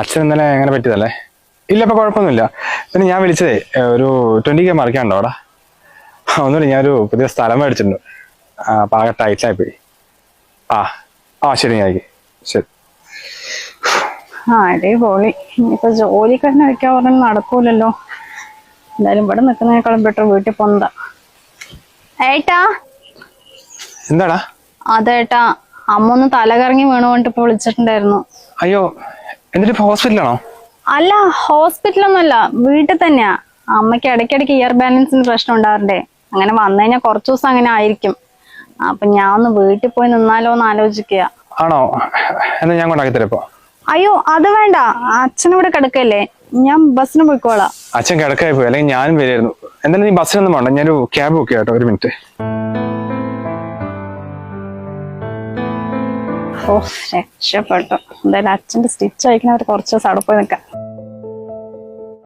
അച്ഛൻ ഇന്നലെ അങ്ങനെ പറ്റിയതല്ലേ? ഇല്ല ഇപ്പൊ കുഴപ്പമൊന്നുമില്ല. പിന്നെ ഞാൻ വിളിച്ചതേ ഒരു ട്വന്റി കെ മറിക്കാണ്ടോ അവിടെ? ഒന്നുമില്ല ഞാനൊരു പുതിയ സ്ഥലം മേടിച്ചിട്ടുണ്ട്. ആ അപ്പൊ ആകെ ടൈറ്റായി പോയി. ആ ആ ശരി ഞാൻ. ശരി. അടിപൊളി ഇനിയിപ്പോ ജോലി തന്നെ വെക്കാൻ പറഞ്ഞാൽ നടക്കൂലല്ലോ. എന്തായാലും ഇവിടെ നിൽക്കുന്നതിനേക്കാളും ബെറ്റർ വീട്ടിൽ പോന്നതാ ഏട്ടാ? എന്താടാ? അതേട്ടാ അമ്മ ഒന്ന് തലകറങ്ങി വീണുകൊണ്ട് ഇപ്പൊ വിളിച്ചിട്ടുണ്ടായിരുന്നു. അയ്യോ എന്നിട്ട് ഹോസ്പിറ്റലാണോ? അല്ല ഹോസ്പിറ്റലൊന്നുമല്ല. വീട്ടിൽ തന്നെയാ. അമ്മയ്ക്ക് ഇടയ്ക്കിടയ്ക്ക് ഇയർ ബാലൻസിന് പ്രശ്നം ഉണ്ടാവാറുണ്ടേ. അങ്ങനെ വന്നു കഴിഞ്ഞാൽ കുറച്ചു ദിവസം അങ്ങനെ ആയിരിക്കും. അപ്പൊ ഞാൻ ഒന്ന് വീട്ടിൽ പോയി നിന്നാലോ എന്ന് ആലോചിക്കുക. ആണോ? എന്നാ ഞാൻ കൊണ്ടാക്കി തരപ്പോ അയ്യോ അത് വേണ്ട. അച്ഛനിവിടെ കിടക്കല്ലേ ഞാൻ ബസ്സിന് പോയിക്കോളാം. അച്ഛൻ കിടക്കായി പോയി. അല്ലെങ്കിൽ ഞാനും വരായിരുന്നു എന്തായാലും നീ ബസ്സിനൊന്നും വേണ്ട ഞാനൊരു ക്യാബ് ബുക്ക് ചെയ്യാം കേട്ടോ. ഒരു മിനിറ്റ്. ഓ രക്ഷപ്പെട്ടു. എന്തായാലും അച്ഛന്റെ സ്റ്റിച്ച് അയക്കുന്നവർ കുറച്ച് ദിവസം അവിടെ പോയി നിൽക്കാം.